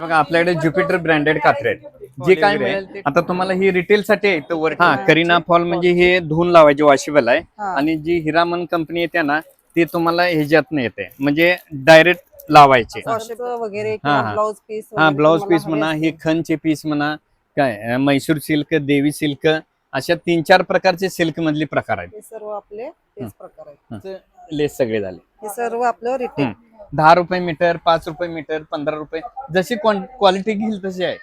बघा आपल्याकडे Jupiter branded Katre आहेत. जे काय मिळेल ते- आता तुम्हाला ही रिटेल साठी आहे वर हा करीना फॉल म्हणजे हे धुवून लावायचे वॉशेबल आहे. हा. आणि जी हिरामन कंपनी येते ना ती तुम्हाला ह्याच्यात येते. म्हणजे डायरेक्ट लावायचे. वगैरे हा, किंवा हा. ब्लाउज पीस हा ब्लाउज पीस म्हणा हे खनचे पीस म्हणा काय अं, मैसूर सिल्क देवी सिल्क अशा तीन चार प्रकारचे सिल्क मधले प्रकार आहेत. हे सर्व आपले तेच प्रकार आहेत. लेस सगळे झाले. हे सर्व आपलं रिटेल हम्म. दहा रुपये मीटर पाच रुपये मीटर पंधरा रुपये जशी क्वालिटी घेईल तशी आहे.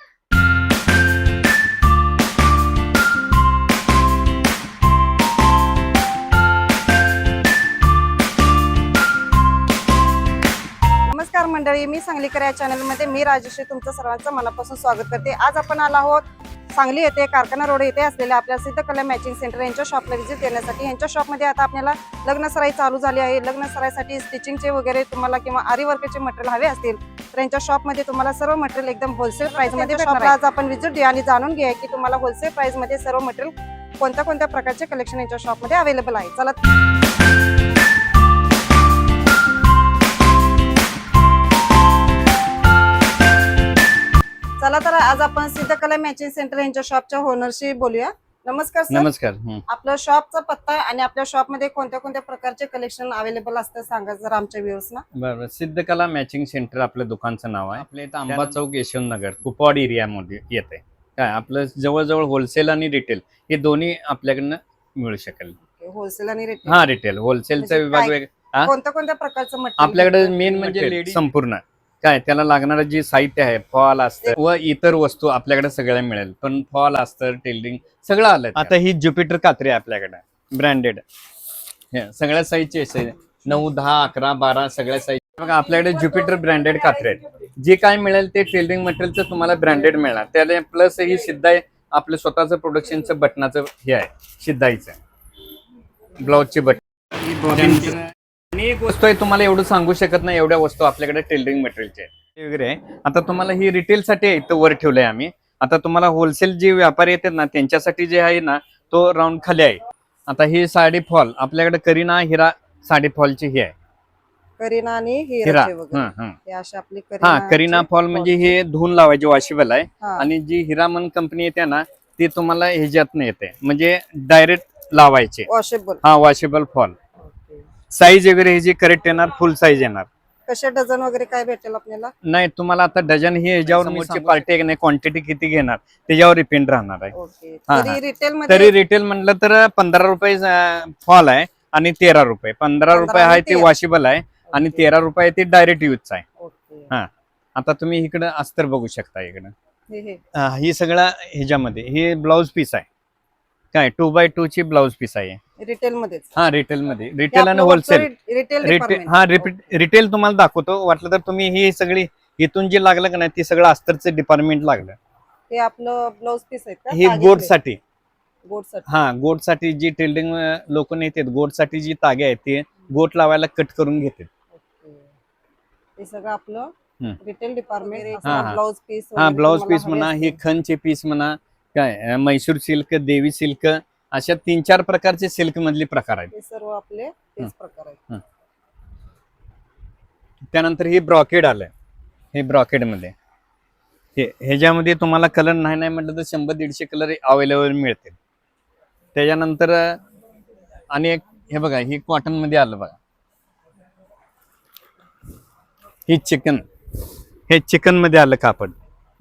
नमस्कार मंडळी मी सांगलीकर या चॅनलमध्ये मी राजश्री तुमचं सर्वांचं मनापासून स्वागत करते. आज आपण आलो आहोत सांगली येथे कारखाना रोड येथे असलेल्या आपल्या सिद्धकला मॅचिंग सेंटर यांच्या शॉपला व्हिजिट देण्यासाठी यांच्या शॉपमध्ये आता आपल्याला लग्न सराई चालू झाली आहे. लग्न सराईसाठी स्टिचिंगचे वगैरे तुम्हाला किंवा आरी वर्कचे मटेरियल हवे असतील तर यांच्या शॉपमध्ये तुम्हाला सर्व मटेरियल एकदम होलसेल प्राइसमध्ये शॉपला आज आपण व्हिजिट देऊ आणि जाणून घेऊया की तुम्हाला होलसेल प्राइसमध्ये सर्व मटेरियल कोणत्या कोणत्या प्रकारचे कलेक्शन यांच्या शॉपमध्ये अवेलेबल आहे. चला. चला तर आज आपण सिद्धकला मॅचिंग सेंटर यांच्या शॉपच्या ओनरशी बोलूया. नमस्कार सर नमस्कार. हम्म. आपल्या शॉपचा पत्ता आणि आपल्या शॉपमध्ये कोणत्या कोणत्या प्रकारचे कलेक्शन अवेलेबल असतं सांगा जर आमच्या व्ह्युअर्स ना. बरं सिद्धकला मॅचिंग सेंटर आपल्या दुकानचं नाव आहे. आपल्या इथं आंबा चौक यशवंत नगर कुपवाड एरियामध्ये येते. काय आपलं जवळजवळ होलसेल आणि रिटेल हे दोन्ही आपल्याकडनं मिळू शकेल. होलसेल आणि रिटेल हा रिटेल होलसेलचा म्हणजे विभाग काय- वेग हा? कोणत्या कोणत्या प्रकारचं मटेरियल आपल्याकडे मेन म्हणजे लेडीज संपूर्ण. काय त्याला लागणारं जे साहित्य आहे फॉल असतं व इतर वस्तू आपल्याकडे सगळ्या मिळेल. पण फॉल असतं टेलरिंग सगळं आलं आता ही ज्युपिटर कात्री आहे आपल्याकडे ब्रँडेड. सगळ्या साईजचे. नऊ दहा अकरा बारा सगळ्या साईज बघा आपल्याकडे ज्युपिटर ब्रँडेड कात्रे आहेत. जे काय मिळेल ते टेलरिंग मटेरियलचं तुम्हाला ब्रँडेड मिळणार. त्याला प्लस ही सिद्धाई आपलं स्वतःचं प्रोडक्शनचं बटनाचं हे आहे सिद्धाईचं ब्लाउजचे बटन आणि एक वस्तू आहे तुम्हाला एवढं सांगू शकत नाही एवढ्या वस्तू आपल्याकडे टेलरिंग मटेरियलचे वगैरे. आहे आता तुम्हाला ही रिटेल साठी आहे इथं वर ठेवलंय आम्ही. आता तुम्हाला होलसेल जे व्यापारी येतात ना त्यांच्यासाठी जे आहे ना तो राऊंड खाली आहे. आता ही साडी फॉल आपल्याकडे करीना हिरा साडी फॉलची ही आहे. करीना आणि हिरा. आपले हा करीना फॉल म्हणजे हे धुवून लावायचे वॉशेबल आहे. आणि जी हिरामन कंपनी येते ना ती तुम्हाला ह्याच्यात येते. म्हणजे डायरेक्ट लावायचे. वॉशेबल हा वॉशेबल फॉल साईज वगैरे हे जी करेक्ट येणार फुल साईज येणार. कसे डझन वगैरे काय भेटेल आपल्याला? नाही तुम्हाला आता डझन हे ह्याच्यावर समोरची पार्टी नाही क्वांटिटी किती घेणार त्याच्यावर डिपेंड राहणार आहे. ओके हा, तरी. रिटेल मध्ये तरी रिटेल म्हटलं तर पंधरा रुपये फॉल आहे आणि तेरा रुपये. पंधरा रुपये आणि आहे ते तेरा. वॉशेबल आहे आणि ओके. तेरा रुपये ते डायरेक्ट यूजचा आहे. ओके. हा. आता तुम्ही इकडं अस्तर बघू शकता इकडं. हे हे. हा, ही सगळं ह्याच्यामध्ये हे ब्लाउज पीस आहे. काय टू बाय टू ची ब्लाउज पीस आहे. रिटेल मध्येच हा रिटेल मध्ये रिटेल आणि होलसेल रिटेल हा रिटेल तुम्हाला दाखवतो. वाटलं तर तुम्ही ही सगळी इथून जे लागलं का नाही ते सगळं अस्तरचं डिपार्टमेंट लागलं. हे आपलं ब्लाउज पीस आहे ही गोटसाठी. हा गोटसाठी जी टेल्डिंग लोक नेतात गोटसाठी जी तागे आहेत ते गोट लावायला कट करून घेतात. ओके. सगळं आपलं हम्म. Retail department. ब्लाउज पीस हा. ब्लाउज पीस म्हणा हे खनचे पीस म्हणा काय मैसूर सिल्क देवी सिल्क अशा तीन चार प्रकारचे सिल्क मधले प्रकार आहेत. हे सर्व आपले तेच प्रकार आहेत. त्यानंतर हे ब्रॉकेड आलंय. हे ब्रॉकेडमध्ये. हे ह्याच्यामध्ये तुम्हाला कलर नाही नाही म्हटलं तर शंभर दीडशे कलर अवेलेबल मिळतील. त्याच्यानंतर आणि एक हे बघा ही कॉटनमध्ये आलं बघा. ही चिकन हे चिकनमध्ये आलं कापड.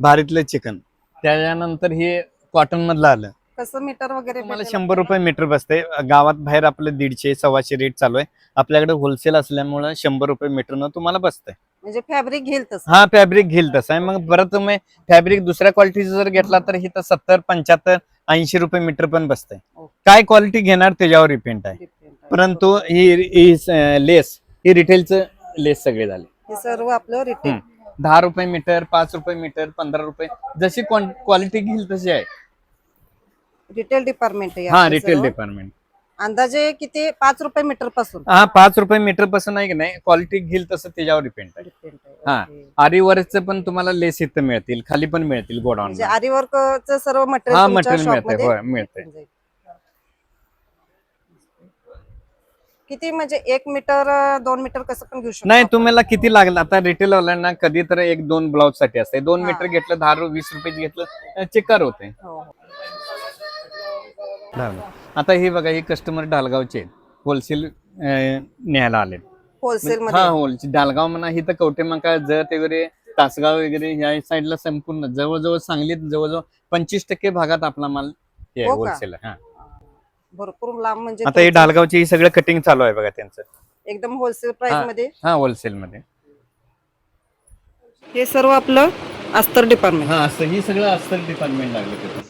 भारीतलं चिकन त्याच्यानंतर हे कॉटन मधलं आलं. कसं मीटर वगैरे तुम्हाला भेटेल शंभर रुपये मीटर बसते. गावात बाहेर आपलं दीडशे सव्वाशे रेट चालू आहे. आपल्याकडे होलसेल असल्यामुळे शंभर रुपये मीटरनं तुम्हाला बसतंय. म्हणजे फॅब्रिक घेईल तसं. हा फॅब्रिक घेईल तसं आहे. मग परत तुम्ही फॅब्रिक दुसऱ्या क्वालिटीचं जर घेतला तर ही तर सत्तर पंच्याहत्तर ऐंशी रुपये मीटर पण बसतंय. ओके. काय क्वालिटी घेणार त्याच्यावर डिपेंड आहे. परंतु ही ही लेस ही रिटेलचं लेस सगळे झाले. हे सर्व आपलं रिटेल. दहा रुपये मीटर पाच रुपये मीटर पंधरा रुपये जशी क्वालिटी घेईल तशी आहे. रिटेल डिपार्टमेंट आहे हा आपलं रिटेल सर्व. डिपार्टमेंट अंदाजे किती पाच रुपये मीटरपासून हा पाच रुपये मीटरपासून आहे की नाही क्वालिटी घेईल तसं त्याच्यावर डिपेंड आहे Depend आहे. हा. ओके. आरीवरच पण तुम्हाला लेस इथं मिळतील खाली पण मिळतील गोडाऊन म्हणजे आरी वर्कचं सर्व हा मटेरियल मटेरियल मिळते होय मिळते किती किती म्हणजे एक मीटर अं, दोन मीटर कसं पण घेऊ शकतो नाही आपण. तुम्हाला किती लागलं आता रिटेल वाल्यांना कधी तर एक दोन ब्लाउजसाठी असते दोन हा. मीटर घेतलं दहा रु- वीस रुपये घेतलं चिकार होते हो, हो. आता हे बघा हे कस्टमर डालगावचे आहेत. होलसेल न्यायला आले होलसेल हा मध्ये? होलसेल डालगाव म्हणा ही तर कवटे मका जत वगैरे तासगाव वगैरे या साईडला संपूर्ण जवळजवळ सांगलीत जवळजवळ पंचवीस टक्के भागात आपला माल हे? होलसेल हा भरपूर लांब म्हणजे आता हे डालगावचे ही सगळं कटिंग चालू आहे बघा त्यांचं. एकदम होलसेल प्राइस. मध्ये? हा होलसेल मध्ये. हे सर्व आपलं अस्तर डिपार्टमेंट हा असं ही सगळं अस्तर डिपार्टमेंट लागलं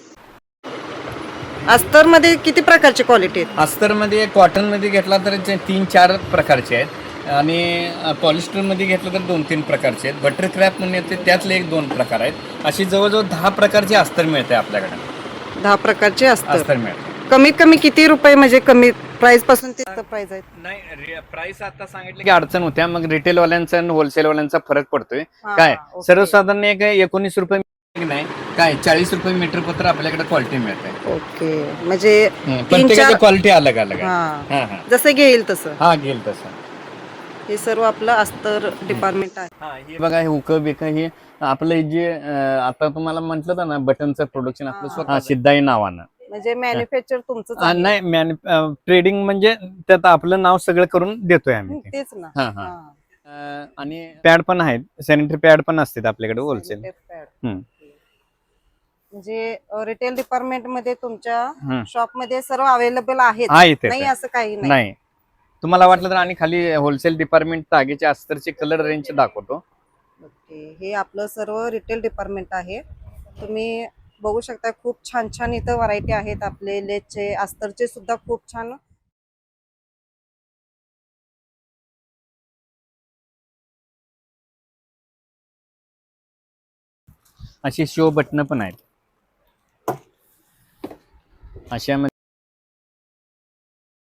तिथं अस्तरमध्ये किती प्रकारची क्वालिटी आहेत? अस्तरमध्ये कॉटनमध्ये घेतला तर जे तीन चार प्रकारचे आहेत. आणि पॉलिस्टरमध्ये घेतलं तर दोन तीन प्रकारचे आहेत. बटर क्रॅप म्हणून येते त्यातले एक दोन प्रकार आहेत. अशी जवळजवळ दहा प्रकारचे अस्तर मिळते आपल्याकडे. दहा प्रकारचे अस्तर. अस्तर मिळते. कमीत कमी किती रुपये म्हणजे कमी प्राइसपासून ते प्राइस आहेत? नाही प्राइस आता सांगितलं की अडचण होत्या मग रिटेल वाल्यांचा आणि होलसेल वाल्यांचा फरक पडतोय. हा, काय? ओके. सर्वसाधारण एक एकोणीस रुपये नाही काय चाळीस रुपये मीटर पत्र आपल्याकडे क्वालिटी मिळते ओके. म्हणजे प्रत्येकाची चार- क्वालिटी अलग अलग आहे. हा. हा हा. जसं घेईल तसं. हा घेईल तसं. हे सर्व आपलं अस्तर डिपार्टमेंट आहे. हा हे बघा हे हुक बिक हे आपलं जे अं, आता तुम्हाला म्हंटल ना बटनचं प्रोडक्शन आपलं हा. स्वतः सिद्धाई नावानं. म्हणजे मॅन्युफॅक्चर तुमचं हा, नाही ट्रेडिंग म्हणजे त्यात आपलं नाव सगळं करून देतोय आम्ही ते. तेच ना. हा हा. हा. अं, आणि पॅड पण आहेत. सॅनिटरी पॅड पण असतात आपल्याकडे होलसेल Sanitary pad. हम्म. म्हणजे रिटेल डिपार्टमेंटमध्ये तुमच्या. शॉपमध्ये सर्व अवेलेबल आहेत. नाही असं काही नाही. नाही. तुम्हाला वाटलं तर आणि खाली होलसेल डिपार्टमेंट तागेचे अस्तरचे कलर रेंज दाखवतो. ओके. हे आपलं सर्व रिटेल डिपार्टमेंट आहे. तुम्ही बघू शकता खूप छान छान इथं व्हरायटी आहेत आपले. लेसचे अस्तरचे सुद्धा खूप छान. अशी शो बटन पण आहेत. अशा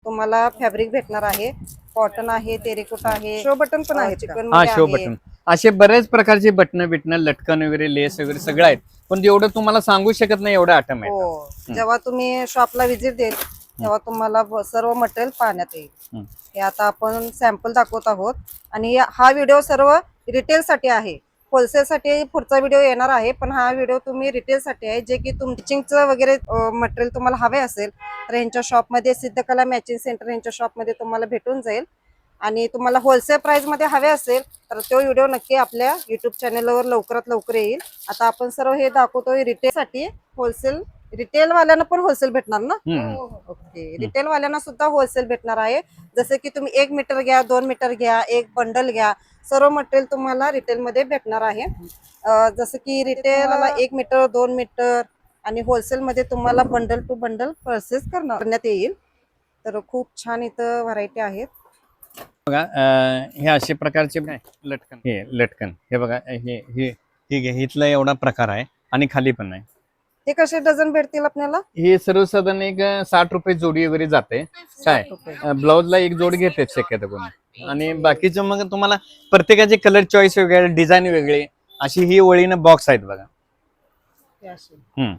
तुम्हाला फॅब्रिक भेटणार आहे. कॉटन आहे तेरेकोट आहे. शो बटन पण आहे चिकन हा शो बटन असे बरेच प्रकारचे बटन बिटन लटकन वगैरे लेस वगैरे सगळं आहेत. पण एवढं तुम्हाला सांगू शकत नाही एवढं आटम आहे. हो. जेव्हा तुम्ही शॉपला व्हिजिट देईल तेव्हा तुम्हाला सर्व मटेरियल पाहण्यात येईल. हे आता आपण सॅम्पल दाखवत आहोत. आणि हा व्हिडिओ सर्व रिटेल साठी आहे. होलसेलसाठी पुढचा व्हिडिओ येणार आहे पण हा व्हिडिओ तुम्ही रिटेलसाठी आहे जे की तुमचिंगचं वगैरे मटेरियल तुम्हाला हवे असेल तर यांच्या शॉपमध्ये सिद्धकला मॅचिंग सेंटर यांच्या शॉपमध्ये तुम्हाला भेटून जाईल. आणि तुम्हाला होलसेल प्राईजमध्ये हवे असेल तर तो व्हिडिओ नक्की आपल्या युट्यूब चॅनलवर लवकरात लवकर येईल. आता आपण सर्व हे दाखवतोय रिटेलसाठी होलसेल रिटेल वाल्यांना पण होलसेल भेटणार ना. ओके रिटेल वाल्यांना सुद्धा होलसेल भेटणार आहे. जसे की तुम्ही एक मीटर घ्या दोन मीटर घ्या एक बंडल घ्या सर्व मटेरियल तुम्हाला रिटेल मध्ये भेटणार आहे. जसं की रिटेलला एक मीटर दोन मीटर आणि होलसेल मध्ये तुम्हाला बंडल टू बंडल परचेस करणार करण्यात येईल. तर खूप छान इथं व्हरायटी आहेत. बघा हे असे प्रकारचे लटकन. हे लटकन. हे बघा हे हे हे इथला एवढा प्रकार आहे आणि खाली पण आहे. ते कसे डझन भेटतील आपल्याला? हे सर्वसाधारण एक साठ रुपये जोडी वगैरे जाते. काय? रुपये. ब्लाउजला एक जोड घेते शक्यतो कोणी. आणि बाकीचं मग तुम्हाला प्रत्येकाचे कलर चॉईस वेगळे डिझाईन वेगळे अशी ही वळीनं बॉक्स आहेत बघा. हे.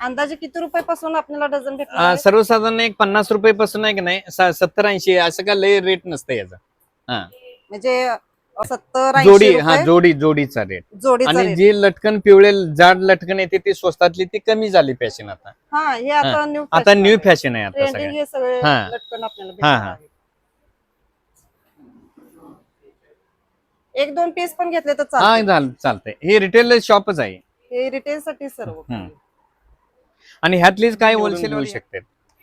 अंदाजे किती रुपयापासून आपल्याला डझन भेटणार आहेत? सर्वसाधारण एक पन्नास रुपये पासून आहे की नाही? सत्तर ऐंशी असं काय लय रेट नसतं याचा. हा. म्हणजे सत्तर जोडी हा जोडी जोडीचा रेट आणि. जी लटकन पिवळे जाड लटकन येते ती स्वस्तातली ती कमी झाली फॅशन आता. हा हे आता. न्यू आता न्यू फॅशन आहे. आता हे हा. लटकन हा, हा. एक दोन पीस पण घेतले तर हा चालतंय. हे रिटेल शॉपच आहे. हे रिटेल साठी सर्व. आणि ह्यातलीच काय होलसेल होऊ शकते.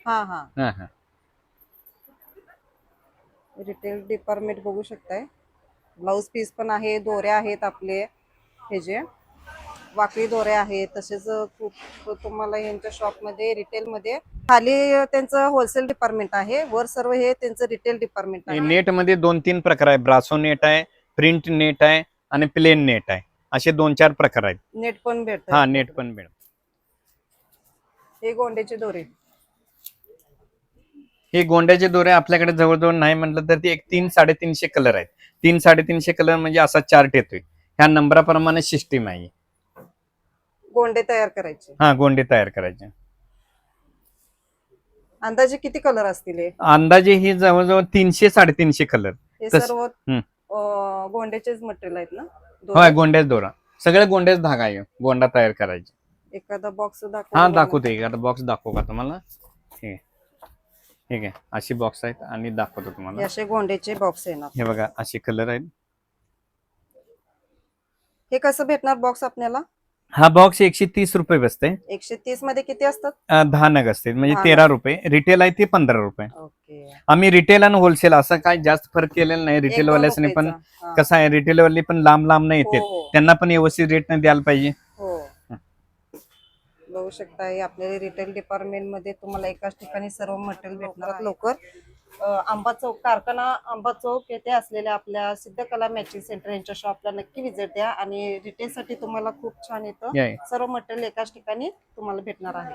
हा हा. हा हा. रिटेल डिपार्टमेंट बघू शकताय. ब्लाऊज पीस पण आहे दोऱ्या आहेत आपले. हे जे वाकडी दोऱ्या आहेत तसेच खूप तुम्हाला यांच्या शॉपमध्ये रिटेलमध्ये खाली त्यांचं होलसेल डिपार्टमेंट आहे. वर सर्व हे त्यांचं रिटेल डिपार्टमेंट आहे. नेटमध्ये दोन तीन प्रकार आहे ब्रासो नेट आहे प्रिंट नेट आहे आणि प्लेन नेट आहे. असे दोन चार प्रकार आहेत. नेट पण भेटत. हा नेट पण मिळेल हे गोंड्याचे दोरे. हे गोंड्याचे दोरे आपल्याकडे जवळजवळ नाही म्हटलं तर ते एक तीन साडेतीनशे कलर आहेत. तीन साडेतीनशे कलर म्हणजे असा चार्ट येतोय. ह्या नंबराप्रमाणे सिस्टीम आहे. गोंडे तयार करायचे. हा गोंडे तयार करायचे. अंदाजे किती कलर असतील हे? अंदाजे ही जवळजवळ तीनशे साडेतीनशे कलर. हे तस- सर्व. अं, गोंड्याचेच मटेरियल आहेत ना? होय? गोंड्याच दोरा. सगळ्या गोंड्याच धागा आहे. गोंडा तयार करायची. एखादा बॉक्स दाखव हा दाखवतो बॉक्स दाखवू का तुम्हाला? आहे ठीक आहे अशी बॉक्स आहेत आणि दाखवतो हे तुम्हाला असे गोंड्याचे बॉक्स येणार हे बघा असे कलर आहेत. हे कसं भेटणार बॉक्स आपल्याला? हा बॉक्स एकशे तीस रुपये बसते. एकशे तीसमध्ये किती असतात? दहा नग असते. म्हणजे तेरा रुपये. रिटेल आहे ते पंधरा रुपये. ओके. आम्ही रिटेल आणि होलसेल असं काय जास्त फरक केलेला नाही. रिटेल वाल्यासनी पण कसं आहे रिटेल वाले पण लांब लांब नाही हो, येते त्यांना पण व्यवस्थित रेट नाही द्यायला पाहिजे. हो बघू शकता हे आपल्याला रिटेल डिपार्टमेंटमध्ये तुम्हाला एकाच ठिकाणी सर्व मटेरियल भेटणार लवकर आंबा चौक कारखाना आंबा चौक येथे असलेल्या आपल्या सिद्धकला मॅचिंग सेंटर यांच्या शॉपला नक्की विजिट द्या आणि रिटेल साठी तुम्हाला खूप छान येतं. सर्व मटेरियल एकाच ठिकाणी तुम्हाला भेटणार आहे